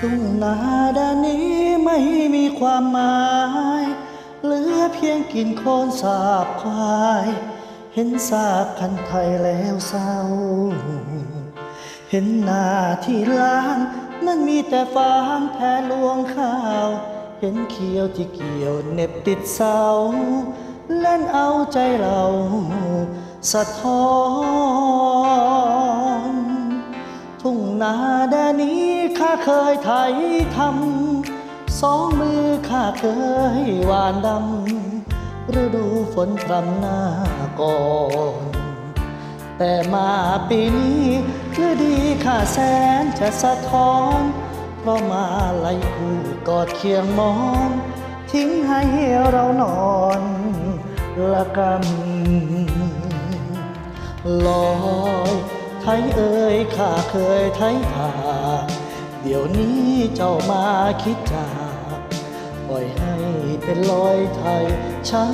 ทุ่งนาด้านนี้ไม่มีความหมาย เหลือเพียงกินโคลนสาบควาย เห็นซากคันไทยแล้วเศร้า เห็นหน้าที่ล้างนั่นมีแต่ฟางแทนลวงข้าว เห็นเขียวที่เกี่ยวเน็บติดเสา เล่นเอาใจเรา สะท้อน นาแดนนี้ข้าเคยไถทำสองมือข้าเคยหวานดำฤดูฝนพรำหน้าก่อนแต่มาปีนี้ฤดีข้าแสนจะสะท้อน เพราะมาไล่คู่กอดเคียงมอน ทิ้งให้เรานอนละกำลอย ไทยเอ่ยข้าเคยไทยทาเดี๋ยวนี้เจ้ามาคิดจากปล่อยให้เป็นรอยไทยช้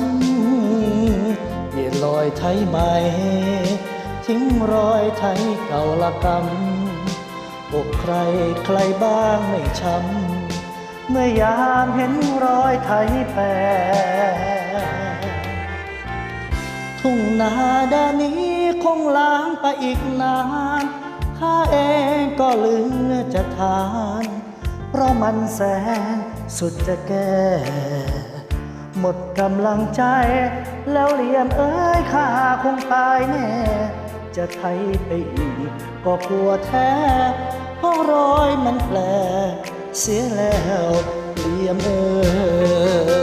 ำเปลี่ยนรอยไทยใหม่ ทิ้งรอยไทยเก่าละกำอกใครใครบ้างไม่ช้ำ เมื่อยามเห็นรอยไทยแปรทุ่งนาแดนนี้ คงล้างไปอีกนานข้าเองก็เหลือจะทาน เพราะมันแสนสุดจะแก้หมดกำลังใจ แล้วเหลี่ยมเอ้ยข้าคงตายแน่ จะไทยไปอีก ก็กลัวแท้เพราะรอยมันแปลเสียแล้วเหลี่ยมเอ้ย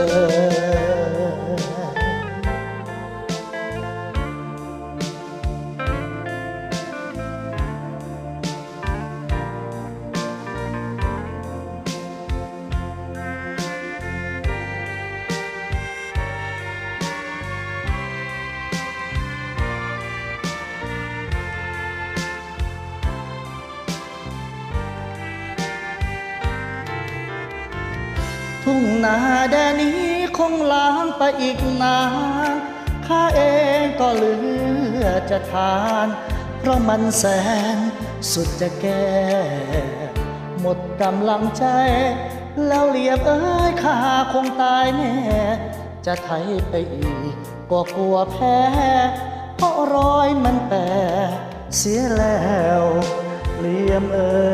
ทุ่งนาแดนนี้คงล้างไปอีกนานข้าเองก็เหลือจะทาน เพราะมันแสนสุดจะแก้หมดกำลังใจ แล้วเหลียบเอ้ยข้าคงตายแน่ จะไถไปอีกก็กลัวแพ้ เพราะรอยมันแปรเสียแล้วเหลียมเอ้